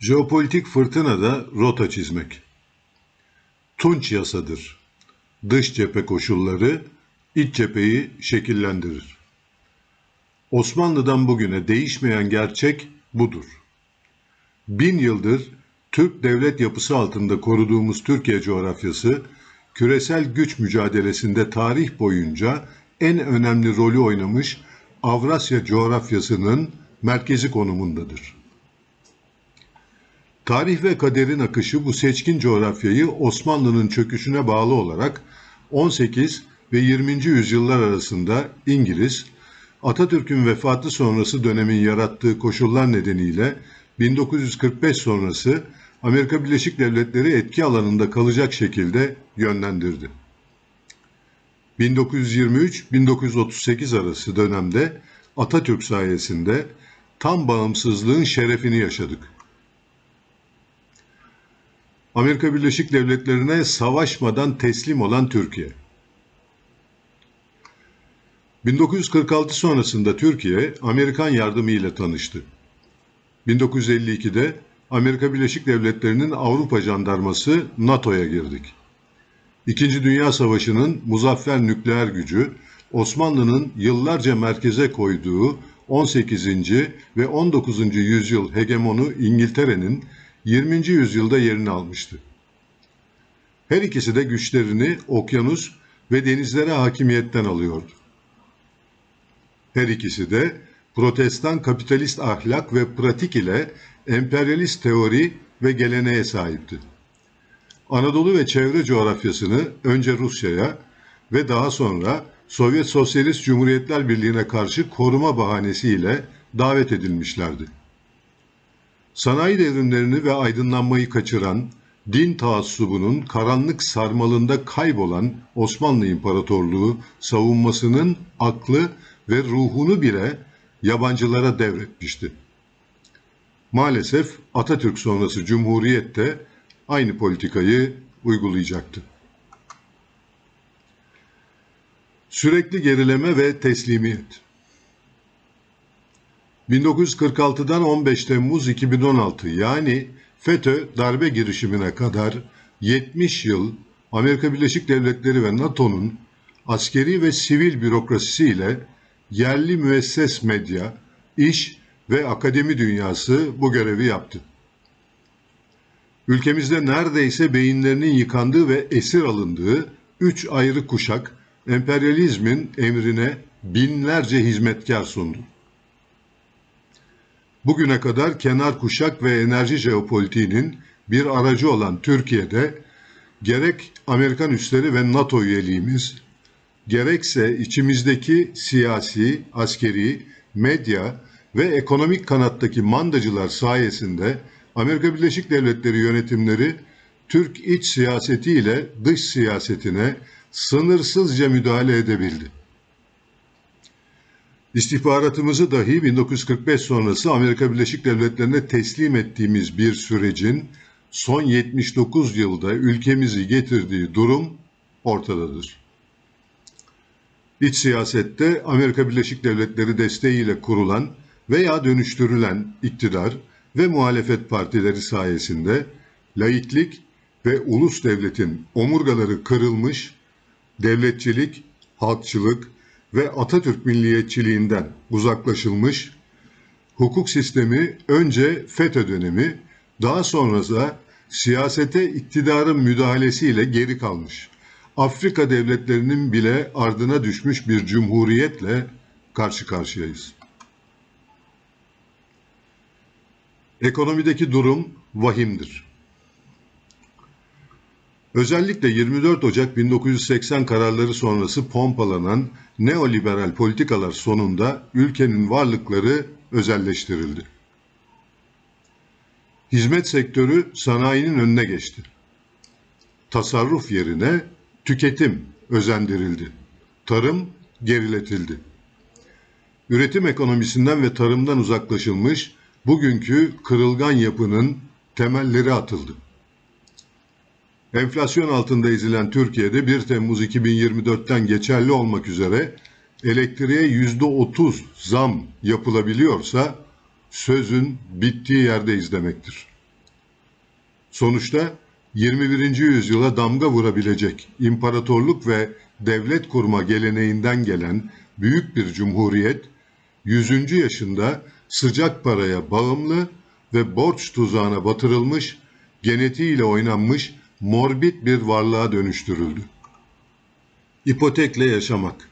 Jeopolitik fırtınada rota çizmek. Tunç yasadır. Dış cephe koşulları iç cepheyi şekillendirir. Osmanlı'dan bugüne değişmeyen gerçek budur. Bin yıldır Türk devlet yapısı altında koruduğumuz Türkiye coğrafyası, küresel güç mücadelesinde tarih boyunca en önemli rolü oynamış Avrasya coğrafyasının merkezi konumundadır. Tarih ve kaderin akışı bu seçkin coğrafyayı Osmanlı'nın çöküşüne bağlı olarak 18 ve 20. yüzyıllar arasında İngiliz, Atatürk'ün vefatı sonrası dönemin yarattığı koşullar nedeniyle 1945 sonrası Amerika Birleşik Devletleri etki alanında kalacak şekilde yönlendirdi. 1923-1938 arası dönemde Atatürk sayesinde tam bağımsızlığın şerefini yaşadık. Amerika Birleşik Devletleri'ne savaşmadan teslim olan Türkiye. 1946 sonrasında Türkiye Amerikan yardımı ile tanıştı. 1952'de Amerika Birleşik Devletleri'nin Avrupa Jandarması NATO'ya girdik. İkinci Dünya Savaşı'nın muzaffer nükleer gücü Osmanlı'nın yıllarca merkeze koyduğu 18. ve 19. yüzyıl hegemonu İngiltere'nin 20. yüzyılda yerini almıştı. Her ikisi de güçlerini okyanus ve denizlere hakimiyetten alıyordu. Her ikisi de protestan kapitalist ahlak ve pratik ile emperyalist teori ve geleneğe sahipti. Anadolu ve çevre coğrafyasını önce Rusya'ya ve daha sonra Sovyet Sosyalist Cumhuriyetler Birliği'ne karşı koruma bahanesiyle davet edilmişlerdi. Sanayi devrimlerini ve aydınlanmayı kaçıran, din taassubunun karanlık sarmalında kaybolan Osmanlı İmparatorluğu savunmasının aklı ve ruhunu bile yabancılara devretmişti. Maalesef Atatürk sonrası Cumhuriyet de aynı politikayı uygulayacaktı. Sürekli gerileme ve teslimiyet. 1946'dan 15 Temmuz 2016 yani FETÖ darbe girişimine kadar 70 yıl Amerika Birleşik Devletleri ve NATO'nun askeri ve sivil bürokrasisiyle yerli müesses medya, iş ve akademi dünyası bu görevi yaptı. Ülkemizde neredeyse beyinlerinin yıkandığı ve esir alındığı üç ayrı kuşak emperyalizmin emrine binlerce hizmetkar sundu. Bugüne kadar kenar kuşak ve enerji jeopolitiğinin bir aracı olan Türkiye'de gerek Amerikan üsleri ve NATO üyeliğimiz, gerekse içimizdeki siyasi, askeri, medya ve ekonomik kanattaki mandacılar sayesinde Amerika Birleşik Devletleri yönetimleri Türk iç siyasetiyle dış siyasetine sınırsızca müdahale edebildi. İstihbaratımızı dahi 1945 sonrası Amerika Birleşik Devletleri'ne teslim ettiğimiz bir sürecin son 79 yılda ülkemizi getirdiği durum ortadadır. İç siyasette Amerika Birleşik Devletleri desteğiyle kurulan veya dönüştürülen iktidar ve muhalefet partileri sayesinde laiklik ve ulus devletin omurgaları kırılmış, devletçilik, halkçılık ve Atatürk milliyetçiliğinden uzaklaşılmış, hukuk sistemi önce FETÖ dönemi, daha sonra da siyasete iktidarın müdahalesiyle geri kalmış. Afrika devletlerinin bile ardına düşmüş bir cumhuriyetle karşı karşıyayız. Ekonomideki durum vahimdir. Özellikle 24 Ocak 1980 kararları sonrası pompalanan neoliberal politikalar sonunda ülkenin varlıkları özelleştirildi. Hizmet sektörü sanayinin önüne geçti. Tasarruf yerine tüketim özendirildi. Tarım geriletildi. Üretim ekonomisinden ve tarımdan uzaklaşılmış bugünkü kırılgan yapının temelleri atıldı. Enflasyon altında ezilen Türkiye'de 1 Temmuz 2024'ten geçerli olmak üzere elektriğe %30 zam yapılabiliyorsa sözün bittiği yerde izlemektir. Sonuçta 21. yüzyıla damga vurabilecek imparatorluk ve devlet kurma geleneğinden gelen büyük bir cumhuriyet 100. yaşında sıcak paraya bağımlı ve borç tuzağına batırılmış, genetiğiyle oynanmış morbid bir varlığa dönüştürüldü. İpotekle yaşamak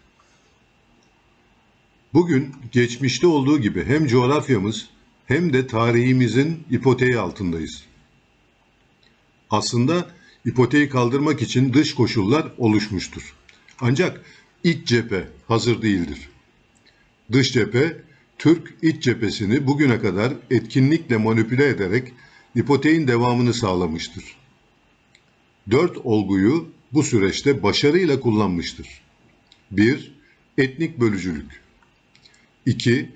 Bugün geçmişte olduğu gibi hem coğrafyamız hem de tarihimizin ipoteği altındayız. Aslında ipoteği kaldırmak için dış koşullar oluşmuştur. Ancak iç cephe hazır değildir. Dış cephe, Türk iç cephesini bugüne kadar etkinlikle manipüle ederek ipoteğin devamını sağlamıştır. Dört olguyu bu süreçte başarıyla kullanmıştır. 1. Etnik bölücülük 2.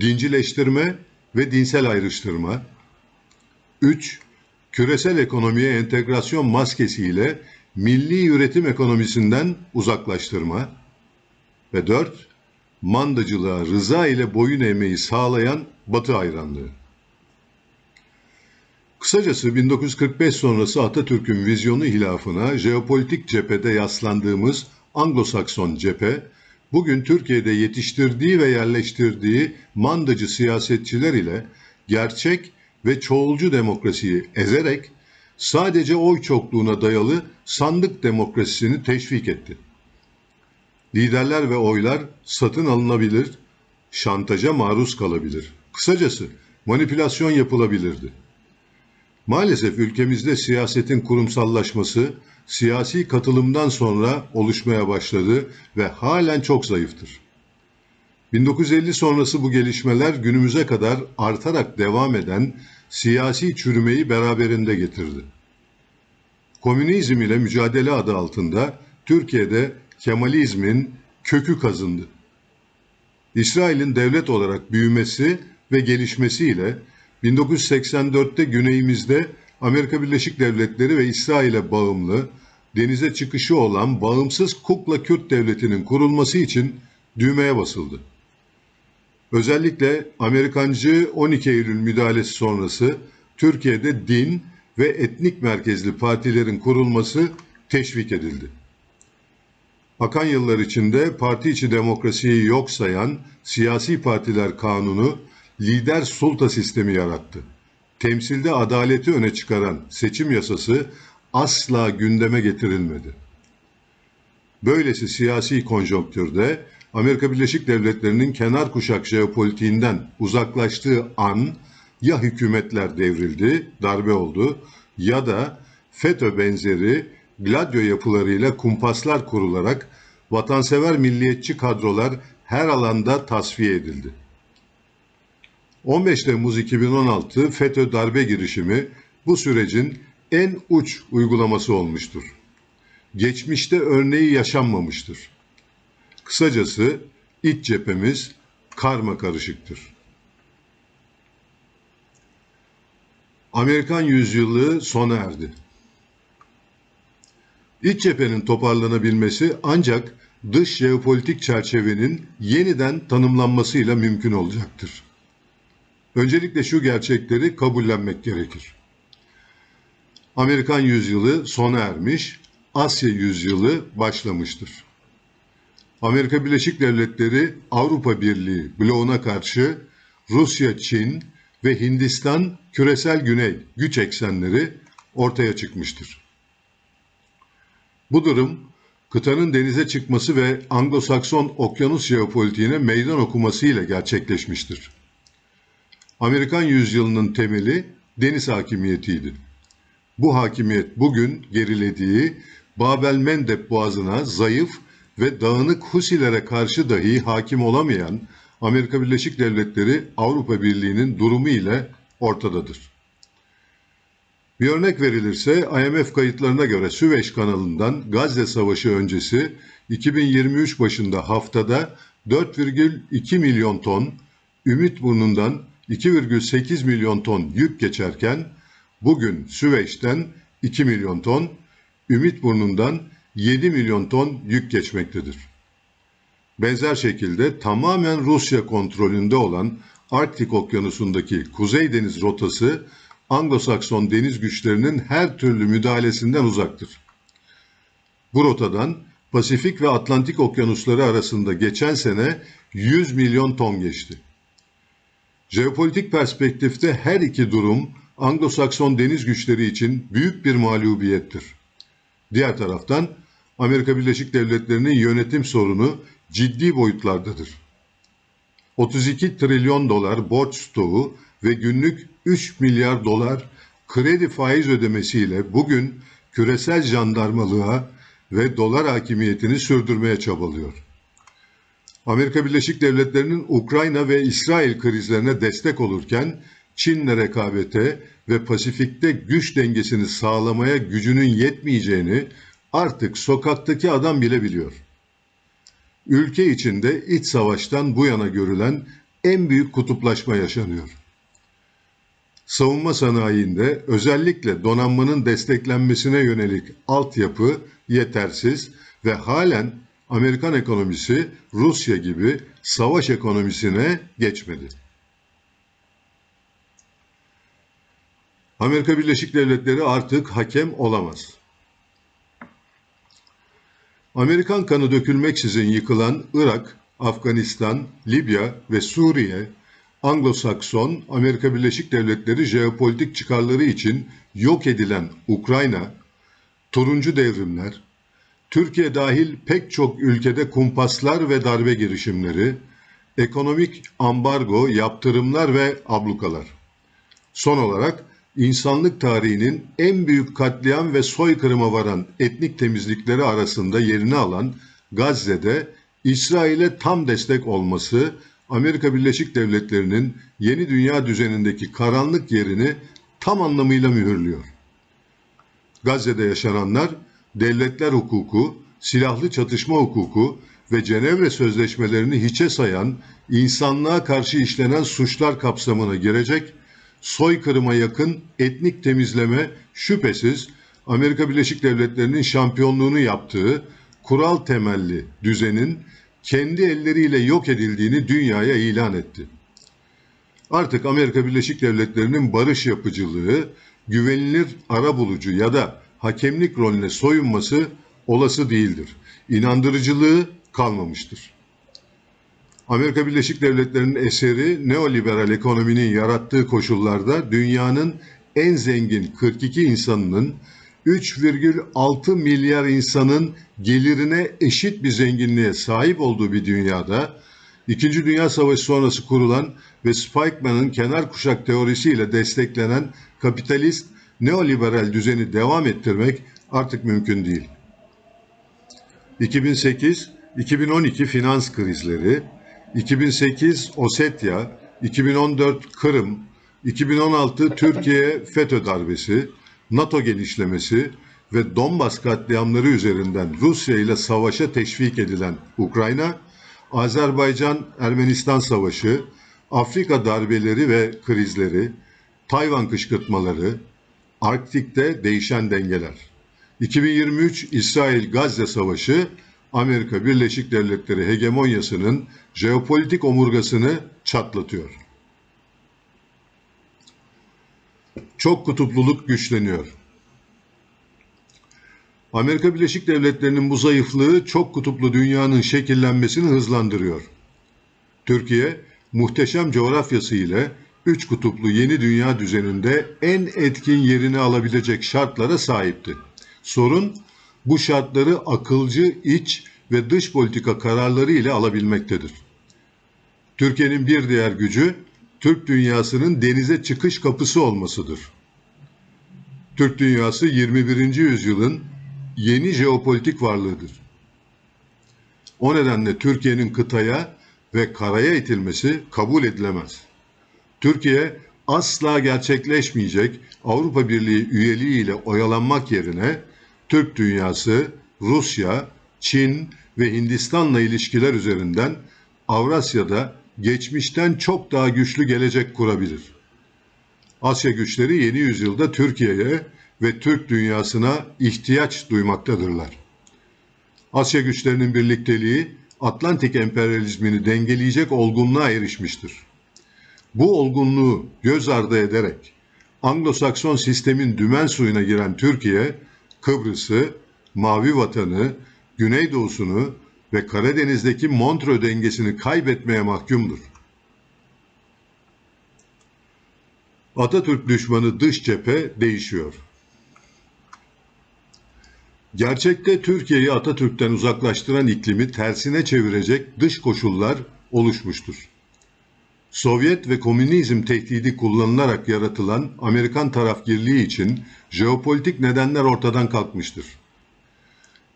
Dincileştirme ve dinsel ayrıştırma 3. Küresel ekonomiye entegrasyon maskesiyle milli üretim ekonomisinden uzaklaştırma ve 4. Mandacılığa rıza ile boyun eğmeyi sağlayan Batı hayranlığı. Kısacası 1945 sonrası Atatürk'ün vizyonu hilafına jeopolitik cephede yaslandığımız Anglo-Sakson cephe, bugün Türkiye'de yetiştirdiği ve yerleştirdiği mandacı siyasetçiler ile gerçek ve çoğulcu demokrasiyi ezerek sadece oy çokluğuna dayalı sandık demokrasisini teşvik etti. Liderler ve oylar satın alınabilir, şantaja maruz kalabilir. Kısacası manipülasyon yapılabilirdi. Maalesef ülkemizde siyasetin kurumsallaşması siyasi katılımdan sonra oluşmaya başladı ve halen çok zayıftır. 1950 sonrası bu gelişmeler günümüze kadar artarak devam eden siyasi çürümeyi beraberinde getirdi. Komünizm ile mücadele adı altında Türkiye'de Kemalizmin kökü kazındı. İsrail'in devlet olarak büyümesi ve gelişmesiyle 1984'te güneyimizde Amerika Birleşik Devletleri ve İsrail'e bağımlı, denize çıkışı olan bağımsız Kukla Kürt Devleti'nin kurulması için düğmeye basıldı. Özellikle Amerikancı 12 Eylül müdahalesi sonrası Türkiye'de din ve etnik merkezli partilerin kurulması teşvik edildi. Akan yıllar içinde parti içi demokrasiyi yok sayan siyasi partiler kanunu lider sulta sistemi yarattı. Temsilde adaleti öne çıkaran seçim yasası asla gündeme getirilmedi. Böylesi siyasi konjonktürde Amerika Birleşik Devletleri'nin kenar kuşak jeopolitiğinden uzaklaştığı an ya hükümetler devrildi, darbe oldu ya da FETÖ benzeri Gladio yapılarıyla kumpaslar kurularak vatansever milliyetçi kadrolar her alanda tasfiye edildi. 15 Temmuz 2016 FETÖ darbe girişimi bu sürecin en uç uygulaması olmuştur. Geçmişte örneği yaşanmamıştır. Kısacası iç cephemiz karma karışıktır. Amerikan yüzyılı sona erdi. İç cephenin toparlanabilmesi ancak dış jeopolitik çerçevenin yeniden tanımlanmasıyla mümkün olacaktır. Öncelikle şu gerçekleri kabullenmek gerekir. Amerikan yüzyılı sona ermiş, Asya yüzyılı başlamıştır. Amerika Birleşik Devletleri Avrupa Birliği bloğuna karşı Rusya, Çin ve Hindistan küresel güney güç eksenleri ortaya çıkmıştır. Bu durum kıtanın denize çıkması ve Anglo-Sakson okyanus jeopolitiğine meydan okuması ile gerçekleşmiştir. Amerikan yüzyılının temeli deniz hakimiyetiydi. Bu hakimiyet bugün gerilediği Babel Mendeb boğazına zayıf ve dağınık Husilere karşı dahi hakim olamayan Amerika Birleşik Devletleri Avrupa Birliği'nin durumu ile ortadadır. Bir örnek verilirse IMF kayıtlarına göre Süveyş kanalından Gazze Savaşı öncesi 2023 başında haftada 4,2 milyon ton, Ümit Burnu'ndan 2,8 milyon ton yük geçerken bugün Süveyş'ten 2 milyon ton, Ümit Burnu'ndan 7 milyon ton yük geçmektedir. Benzer şekilde tamamen Rusya kontrolünde olan Arktik Okyanusu'ndaki Kuzey Deniz rotası Anglo-Sakson deniz güçlerinin her türlü müdahalesinden uzaktır. Bu rotadan Pasifik ve Atlantik okyanusları arasında geçen sene 100 milyon ton geçti. Jeopolitik perspektifte her iki durum Anglo-Sakson deniz güçleri için büyük bir mağlubiyettir. Diğer taraftan Amerika Birleşik Devletleri'nin yönetim sorunu ciddi boyutlardadır. 32 trilyon dolar borç stoğu ve günlük 3 milyar dolar kredi faiz ödemesiyle bugün küresel jandarmalığa ve dolar hakimiyetini sürdürmeye çabalıyor. Amerika Birleşik Devletleri'nin Ukrayna ve İsrail krizlerine destek olurken Çin'le rekabete ve Pasifik'te güç dengesini sağlamaya gücünün yetmeyeceğini artık sokaktaki adam bile biliyor. Ülke içinde iç savaştan bu yana görülen en büyük kutuplaşma yaşanıyor. Savunma sanayinde özellikle donanmanın desteklenmesine yönelik altyapı yetersiz ve halen Amerikan ekonomisi Rusya gibi savaş ekonomisine geçmedi. Amerika Birleşik Devletleri artık hakem olamaz. Amerikan kanı dökülmeksizin yıkılan Irak, Afganistan, Libya ve Suriye, Anglo-Sakson, Amerika Birleşik Devletleri jeopolitik çıkarları için yok edilen Ukrayna, turuncu devrimler, Türkiye dahil pek çok ülkede kumpaslar ve darbe girişimleri, ekonomik ambargo, yaptırımlar ve ablukalar. Son olarak insanlık tarihinin en büyük katliam ve soykırıma varan etnik temizlikleri arasında yerini alan Gazze'de İsrail'e tam destek olması Amerika Birleşik Devletleri'nin yeni dünya düzenindeki karanlık yerini tam anlamıyla mühürlüyor. Gazze'de yaşananlar devletler hukuku, silahlı çatışma hukuku ve Cenevre sözleşmelerini hiçe sayan, insanlığa karşı işlenen suçlar kapsamına girecek, soykırıma yakın etnik temizleme şüphesiz Amerika Birleşik Devletleri'nin şampiyonluğunu yaptığı kural temelli düzenin kendi elleriyle yok edildiğini dünyaya ilan etti. Artık Amerika Birleşik Devletleri'nin barış yapıcılığı, güvenilir ara bulucu ya da hakemlik rolüne soyunması olası değildir. İnandırıcılığı kalmamıştır. Amerika Birleşik Devletleri'nin eseri neoliberal ekonominin yarattığı koşullarda dünyanın en zengin 42 insanının 3,6 milyar insanın gelirine eşit bir zenginliğe sahip olduğu bir dünyada İkinci Dünya Savaşı sonrası kurulan ve Spikeman'ın kenar kuşak teorisiyle desteklenen kapitalist neoliberal düzeni devam ettirmek artık mümkün değil. 2008-2012 finans krizleri, 2008 Osetya, 2014 Kırım, 2016 Türkiye FETÖ darbesi, NATO genişlemesi ve Donbas katliamları üzerinden Rusya ile savaşa teşvik edilen Ukrayna, Azerbaycan-Ermenistan savaşı, Afrika darbeleri ve krizleri, Tayvan kışkırtmaları, Arktik'te değişen dengeler. 2023 İsrail-Gazze Savaşı Amerika Birleşik Devletleri hegemonyasının jeopolitik omurgasını çatlatıyor. Çok kutupluluk güçleniyor. Amerika Birleşik Devletleri'nin bu zayıflığı çok kutuplu dünyanın şekillenmesini hızlandırıyor. Türkiye muhteşem coğrafyası ile üç kutuplu yeni dünya düzeninde en etkin yerini alabilecek şartlara sahipti. Sorun bu şartları akılcı iç ve dış politika kararları ile alabilmektedir. Türkiye'nin bir diğer gücü Türk dünyasının denize çıkış kapısı olmasıdır. Türk dünyası 21. yüzyılın yeni jeopolitik varlığıdır. O nedenle Türkiye'nin kıtaya ve karaya itilmesi kabul edilemez. Türkiye asla gerçekleşmeyecek Avrupa Birliği üyeliği ile oyalanmak yerine Türk dünyası, Rusya, Çin ve Hindistan'la ilişkiler üzerinden Avrasya'da geçmişten çok daha güçlü gelecek kurabilir. Asya güçleri yeni yüzyılda Türkiye'ye ve Türk dünyasına ihtiyaç duymaktadırlar. Asya güçlerinin birlikteliği Atlantik emperyalizmini dengeleyecek olgunluğa erişmiştir. Bu olgunluğu göz ardı ederek Anglo-Sakson sistemin dümen suyuna giren Türkiye, Kıbrıs'ı, Mavi Vatanı, Güneydoğusunu ve Karadeniz'deki Montreux dengesini kaybetmeye mahkumdur. Atatürk düşmanı dış cephe değişiyor. Gerçekte Türkiye'yi Atatürk'ten uzaklaştıran iklimi tersine çevirecek dış koşullar oluşmuştur. Sovyet ve komünizm tehdidi kullanılarak yaratılan Amerikan tarafgirliği için jeopolitik nedenler ortadan kalkmıştır.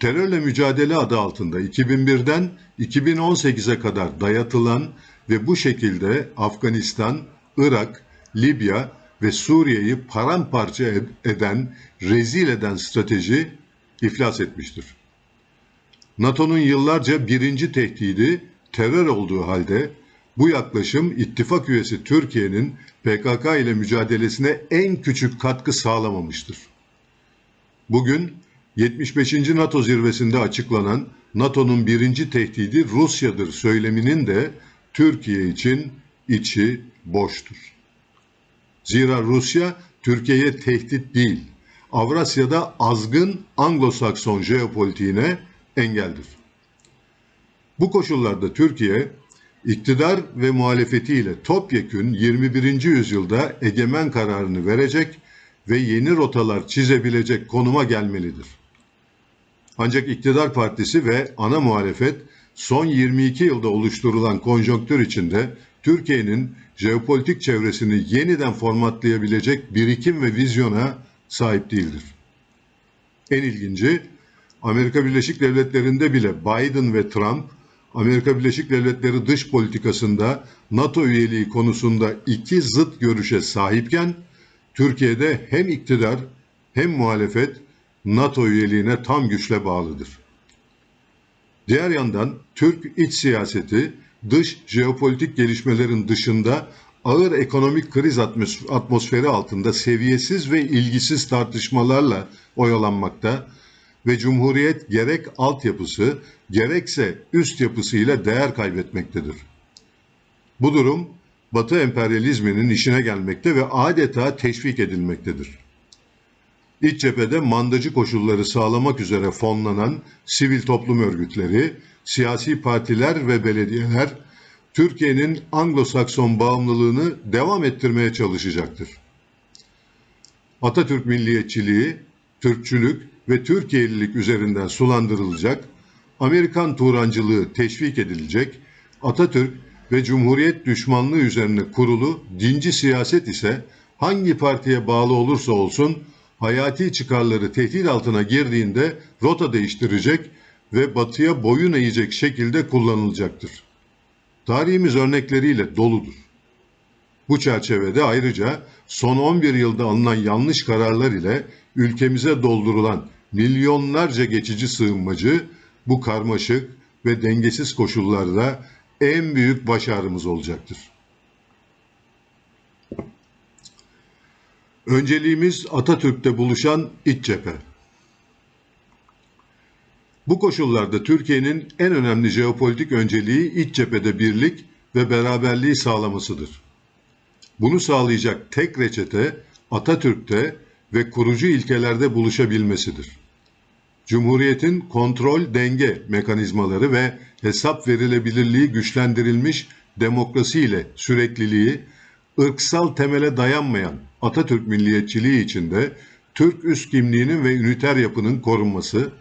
Terörle mücadele adı altında 2001'den 2018'e kadar dayatılan ve bu şekilde Afganistan, Irak, Libya ve Suriye'yi paramparça eden, rezil eden strateji iflas etmiştir. NATO'nun yıllarca birinci tehdidi terör olduğu halde bu yaklaşım ittifak üyesi Türkiye'nin PKK ile mücadelesine en küçük katkı sağlamamıştır. Bugün 75. NATO zirvesinde açıklanan NATO'nun birinci tehdidi Rusya'dır söyleminin de Türkiye için içi boştur. Zira Rusya Türkiye'ye tehdit değil, Avrasya'da azgın Anglo-Sakson jeopolitiğine engeldir. Bu koşullarda Türkiye, iktidar ve muhalefetiyle topyekün 21. yüzyılda egemen kararını verecek ve yeni rotalar çizebilecek konuma gelmelidir. Ancak iktidar partisi ve ana muhalefet son 22 yılda oluşturulan konjonktür içinde Türkiye'nin jeopolitik çevresini yeniden formatlayabilecek birikim ve vizyona sahip değildir. En ilginci Amerika Birleşik Devletleri'nde bile Biden ve Trump Amerika Birleşik Devletleri dış politikasında NATO üyeliği konusunda iki zıt görüşe sahipken Türkiye'de hem iktidar hem muhalefet NATO üyeliğine tam güçle bağlıdır. Diğer yandan Türk iç siyaseti dış jeopolitik gelişmelerin dışında ağır ekonomik kriz atmosferi altında seviyesiz ve ilgisiz tartışmalarla oyalanmakta ve Cumhuriyet gerek altyapısı gerekse üst yapısıyla değer kaybetmektedir. Bu durum Batı emperyalizminin işine gelmekte ve adeta teşvik edilmektedir. İç cephede mandacı koşulları sağlamak üzere fonlanan sivil toplum örgütleri, siyasi partiler ve belediyeler Türkiye'nin Anglo-Sakson bağımlılığını devam ettirmeye çalışacaktır. Atatürk milliyetçiliği, Türkçülük ve Türkiye'lilik üzerinden sulandırılacak, Amerikan Turancılığı teşvik edilecek, Atatürk ve Cumhuriyet düşmanlığı üzerine kurulu dinci siyaset ise hangi partiye bağlı olursa olsun hayati çıkarları tehdit altına girdiğinde rota değiştirecek ve batıya boyun eğecek şekilde kullanılacaktır. Tarihimiz örnekleriyle doludur. Bu çerçevede ayrıca son 11 yılda alınan yanlış kararlar ile ülkemize doldurulan milyonlarca geçici sığınmacı bu karmaşık ve dengesiz koşullarda en büyük başarımız olacaktır. Önceliğimiz Atatürk'te buluşan iç cephe. Bu koşullarda Türkiye'nin en önemli jeopolitik önceliği iç cephede birlik ve beraberliği sağlamasıdır. Bunu sağlayacak tek reçete Atatürk'te ve kurucu ilkelerde buluşabilmesidir. Cumhuriyetin kontrol denge mekanizmaları ve hesap verilebilirliği güçlendirilmiş demokrasi ile sürekliliği, ırksal temele dayanmayan Atatürk milliyetçiliği içinde Türk üst kimliğinin ve üniter yapının korunması,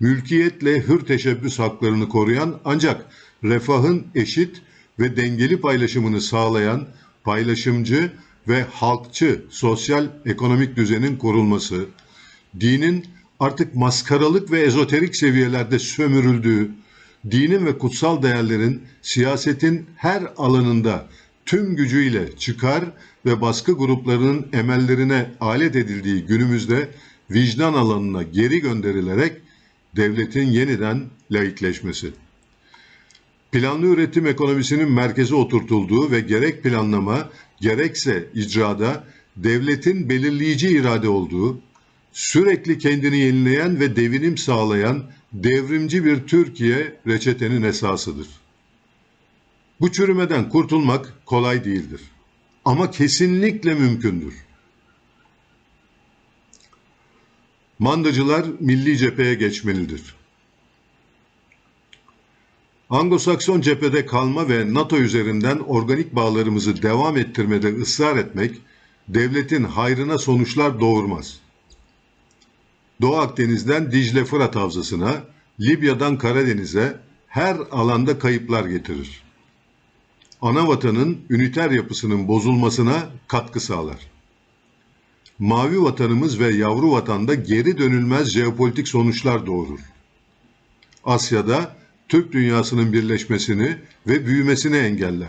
mülkiyetle hür teşebbüs haklarını koruyan ancak refahın eşit ve dengeli paylaşımını sağlayan paylaşımcı ve halkçı sosyal ekonomik düzenin kurulması, dinin artık maskaralık ve ezoterik seviyelerde sömürüldüğü, dinin ve kutsal değerlerin siyasetin her alanında tüm gücüyle çıkar ve baskı gruplarının emellerine alet edildiği günümüzde vicdan alanına geri gönderilerek devletin yeniden laikleşmesi planlı üretim ekonomisinin merkeze oturtulduğu ve gerek planlama gerekse icrada devletin belirleyici irade olduğu, sürekli kendini yenileyen ve devinim sağlayan devrimci bir Türkiye reçetenin esasıdır. Bu çürümeden kurtulmak kolay değildir. Ama kesinlikle mümkündür. Mandacılar milli cepheye geçmelidir. Anglo-Sakson cephede kalma ve NATO üzerinden organik bağlarımızı devam ettirmede ısrar etmek, devletin hayrına sonuçlar doğurmaz. Doğu Akdeniz'den Dicle Fırat Havzası'na, Libya'dan Karadeniz'e her alanda kayıplar getirir. Ana vatanın üniter yapısının bozulmasına katkı sağlar. Mavi vatanımız ve yavru vatanda geri dönülmez jeopolitik sonuçlar doğurur. Asya'da Türk dünyasının birleşmesini ve büyümesini engeller.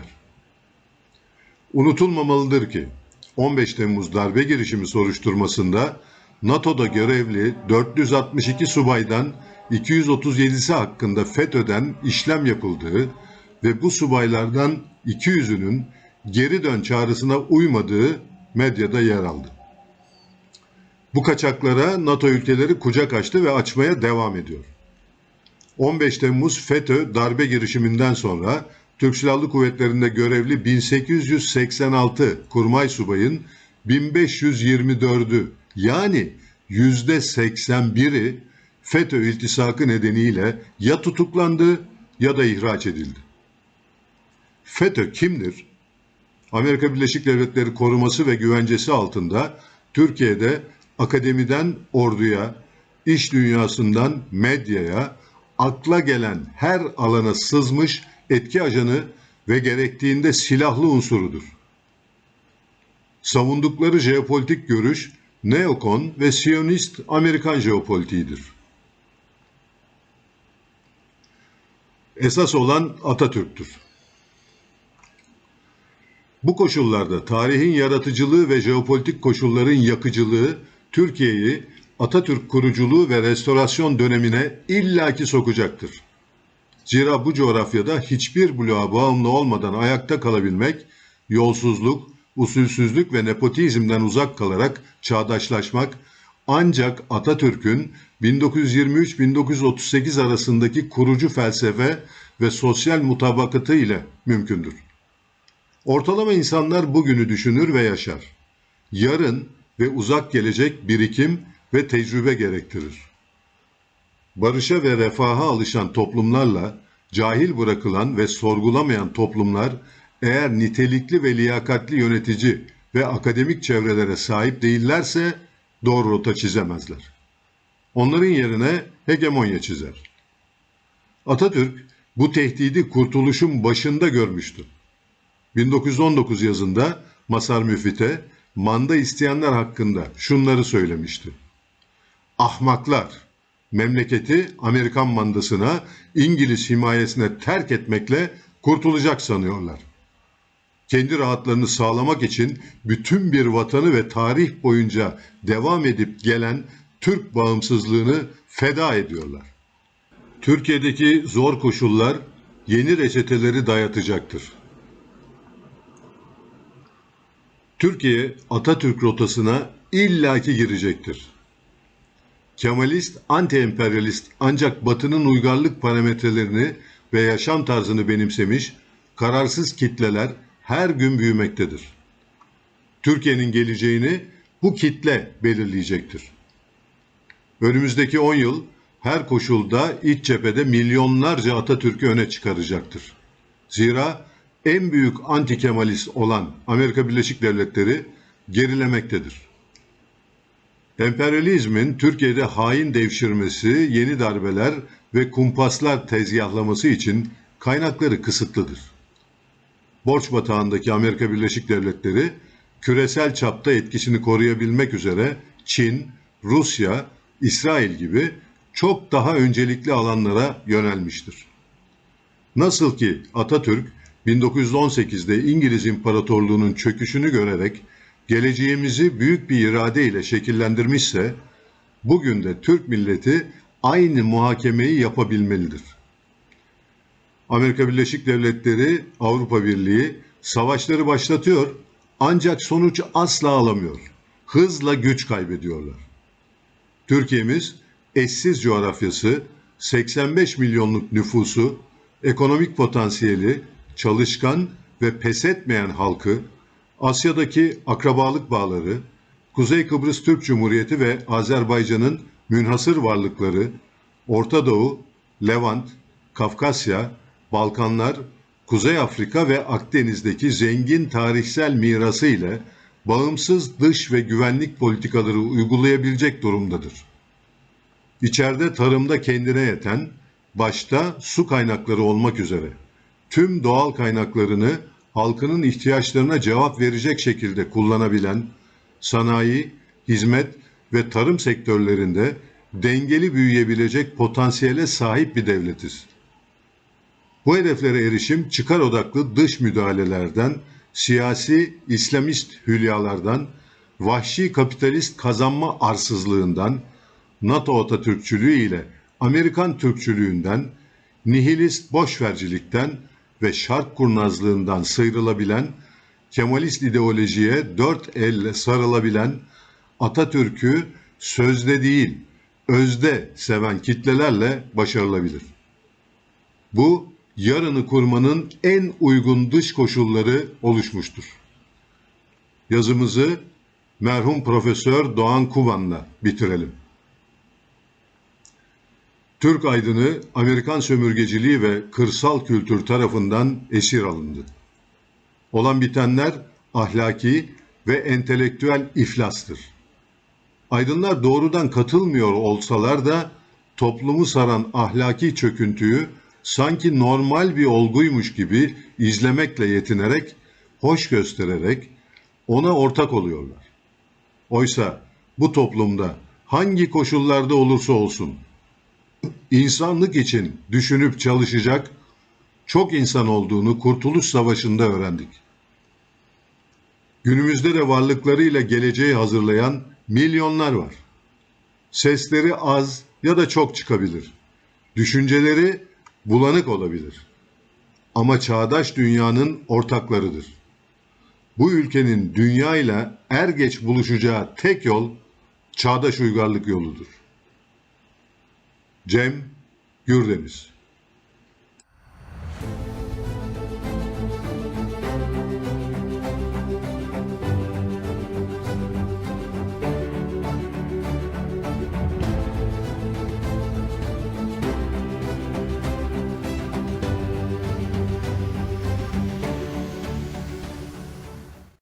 Unutulmamalıdır ki 15 Temmuz darbe girişimi soruşturmasında NATO'da görevli 462 subaydan 237'si hakkında FETÖ'den işlem yapıldığı ve bu subaylardan 200'ünün geri dön çağrısına uymadığı medyada yer aldı. Bu kaçaklara NATO ülkeleri kucak açtı ve açmaya devam ediyor. 15 Temmuz FETÖ darbe girişiminden sonra Türk Silahlı Kuvvetleri'nde görevli 1886 kurmay subayın 1524'ü yani yüzde 81'i FETÖ iltisakı nedeniyle ya tutuklandı ya da ihraç edildi. FETÖ kimdir? Amerika Birleşik Devletleri koruması ve güvencesi altında Türkiye'de akademiden orduya, iş dünyasından medyaya, akla gelen her alana sızmış etki ajanı ve gerektiğinde silahlı unsurudur. Savundukları jeopolitik görüş neokon ve siyonist Amerikan jeopolitiğidir. Esas olan Atatürk'tür. Bu koşullarda tarihin yaratıcılığı ve jeopolitik koşulların yakıcılığı Türkiye'yi Atatürk kuruculuğu ve restorasyon dönemine illaki sokacaktır. Zira bu coğrafyada hiçbir bloğa bağımlı olmadan ayakta kalabilmek, yolsuzluk, usulsüzlük ve nepotizmden uzak kalarak çağdaşlaşmak ancak Atatürk'ün 1923-1938 arasındaki kurucu felsefe ve sosyal mutabakatı ile mümkündür. Ortalama insanlar bugünü düşünür ve yaşar. Yarın ve uzak gelecek birikim ve tecrübe gerektirir. Barışa ve refaha alışan toplumlarla cahil bırakılan ve sorgulamayan toplumlar eğer nitelikli ve liyakatli yönetici ve akademik çevrelere sahip değillerse doğru rota çizemezler. Onların yerine hegemonya çizer. Atatürk bu tehdidi kurtuluşun başında görmüştü. 1919 yazında Masar Müfit'e manda isteyenler hakkında şunları söylemişti. Ahmaklar, memleketi Amerikan mandasına, İngiliz himayesine terk etmekle kurtulacak sanıyorlar. Kendi rahatlarını sağlamak için bütün bir vatanı ve tarih boyunca devam edip gelen Türk bağımsızlığını feda ediyorlar. Türkiye'deki zor koşullar yeni reçeteleri dayatacaktır. Türkiye Atatürk rotasına illaki girecektir. Kemalist, anti-emperyalist ancak Batı'nın uygarlık parametrelerini ve yaşam tarzını benimsemiş kararsız kitleler her gün büyümektedir. Türkiye'nin geleceğini bu kitle belirleyecektir. Önümüzdeki 10 yıl her koşulda iç cephede milyonlarca Atatürk'ü öne çıkaracaktır. Zira en büyük anti-Kemalist olan Amerika Birleşik Devletleri gerilemektedir. Emperyalizmin Türkiye'de hain devşirmesi, yeni darbeler ve kumpaslar tezgahlaması için kaynakları kısıtlıdır. Borç batağındaki Amerika Birleşik Devletleri küresel çapta etkisini koruyabilmek üzere Çin, Rusya, İsrail gibi çok daha öncelikli alanlara yönelmiştir. Nasıl ki Atatürk 1918'de İngiliz İmparatorluğu'nun çöküşünü görerek geleceğimizi büyük bir irade ile şekillendirmişse, bugün de Türk milleti aynı muhakemeyi yapabilmelidir. Amerika Birleşik Devletleri, Avrupa Birliği savaşları başlatıyor ancak sonuç asla alamıyor. Hızla güç kaybediyorlar. Türkiye'miz eşsiz coğrafyası, 85 milyonluk nüfusu, ekonomik potansiyeli, çalışkan ve pes etmeyen halkı, Asya'daki akrabalık bağları, Kuzey Kıbrıs Türk Cumhuriyeti ve Azerbaycan'ın münhasır varlıkları, Orta Doğu, Levant, Kafkasya, Balkanlar, Kuzey Afrika ve Akdeniz'deki zengin tarihsel mirası ile bağımsız dış ve güvenlik politikaları uygulayabilecek durumdadır. İçeride tarımda kendine yeten, başta su kaynakları olmak üzere tüm doğal kaynaklarını halkının ihtiyaçlarına cevap verecek şekilde kullanabilen, sanayi, hizmet ve tarım sektörlerinde dengeli büyüyebilecek potansiyele sahip bir devletiz. Bu hedeflere erişim çıkar odaklı dış müdahalelerden, siyasi İslamist hülyalardan, vahşi kapitalist kazanma arsızlığından, NATO Atatürkçülüğü ile Amerikan Türkçülüğünden, nihilist boşvercilikten ve şark kurnazlığından sıyrılabilen, Kemalist ideolojiye dört elle sarılabilen, Atatürk'ü sözde değil, özde seven kitlelerle başarılabilir. Bu, yarını kurmanın en uygun dış koşulları oluşmuştur. Yazımızı merhum Profesör Doğan Kuban'la bitirelim. Türk aydını Amerikan sömürgeciliği ve kırsal kültür tarafından esir alındı. Olan bitenler ahlaki ve entelektüel iflastır. Aydınlar doğrudan katılmıyor olsalar da toplumu saran ahlaki çöküntüyü sanki normal bir olguymuş gibi izlemekle yetinerek, hoş göstererek ona ortak oluyorlar. Oysa bu toplumda hangi koşullarda olursa olsun insanlık için düşünüp çalışacak çok insan olduğunu Kurtuluş Savaşı'nda öğrendik. Günümüzde de varlıklarıyla geleceği hazırlayan milyonlar var. Sesleri az ya da çok çıkabilir. Düşünceleri bulanık olabilir. Ama çağdaş dünyanın ortaklarıdır. Bu ülkenin dünya ile er geç buluşacağı tek yol çağdaş uygarlık yoludur. Cem Gürdeniz